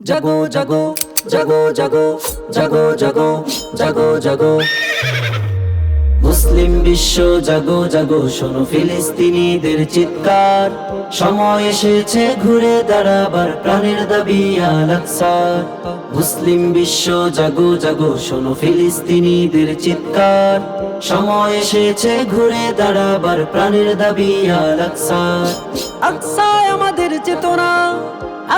জাগো জাগো জাগো জাগো জাগো জাগো জাগো জাগো মুসলিম বিশ্ব, জাগো জাগো, শোনো ফিলিস্তিনিদের চিৎকার। সময় এসেছে ঘুরে দাঁড়াবার, প্রাণের দাবি আলাকসার মুসলিম বিশ্ব, জাগো জাগো, শোনো ফিলিস্তিনিদের চিৎকার। সময় এসেছে ঘুরে দাঁড়াবার, প্রাণের দাবি আলাকসার আকসায় আমাদের চেতনা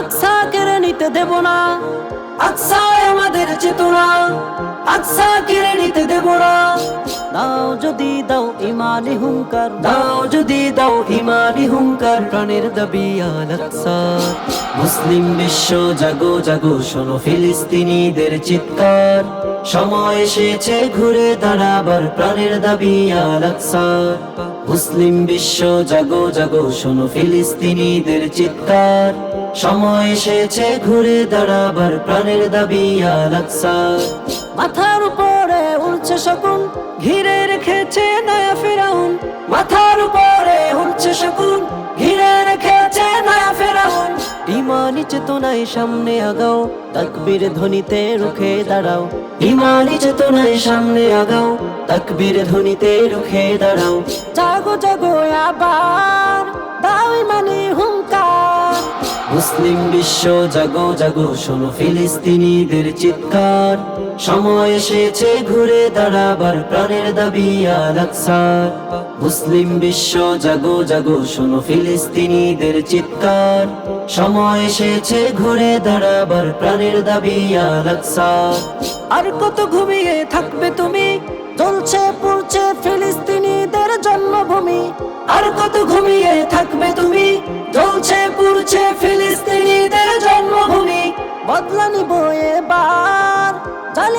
আকসা কেড়ে নিতে দেব না। আকসায় আমাদের চেতনা আকসা কেড়ে নিতে দেব না। দাও যদি দাও ইমানি হুঙ্কার, দাও যদি দাও ইমানি হুঙ্কার, প্রাণের দাবি আলাকসা মুসলিম বিশ্ব জাগো জাগো, শোনো ফিলিস্তিনিদের চিৎকার। সময় এসেছে ঘুরে দাঁড়াবার, প্রাণের দাবি আলাকসা মুসলিম বিশ্ব জাগো জাগো, শোনো ফিলিস্তিনিদের চিৎকার। সময় এসেছে ঘুরে দাঁড়াবার, প্রাণের দাবি আলাকসা মাথার উপরে উড়ছে শকুন, ঘিরে রেখেছে নয়া ফেরাউন। মাথার উপরে উড়ছে শকুন, ঘিরে রেখেছে নয়া ফেরাউন। ইমানি চেতনায় সামনে আগাও, তাকবীর ধ্বনিতে রুখে দাঁড়াও। ইমানি চেতনায় সামনে আগাও, তাকবীর ধ্বনিতে রুখে দাঁড়াও। জাগো জাগো, আবার মুসলিম বিশ্ব জাগো জাগো, শোনো ফিলিস্তিনিদের চিৎকার। সময় এসেছে ঘুরে দাঁড়াবার, প্রাণের দাবি আলাকসার মুসলিম বিশ্ব জাগো জাগো, শোনো ফিলিস্তিনিদের চিৎকার। সময় এসেছে ঘুরে দাঁড়াবার, প্রাণের দাবি আলাকসার আর কত ঘুমিয়ে থাকবে তুমি? চলছে পড়ছে ফিলিস্তিনিদের জন্মভূমি। আর কত ঘুমিয়ে থাকবে তুমি?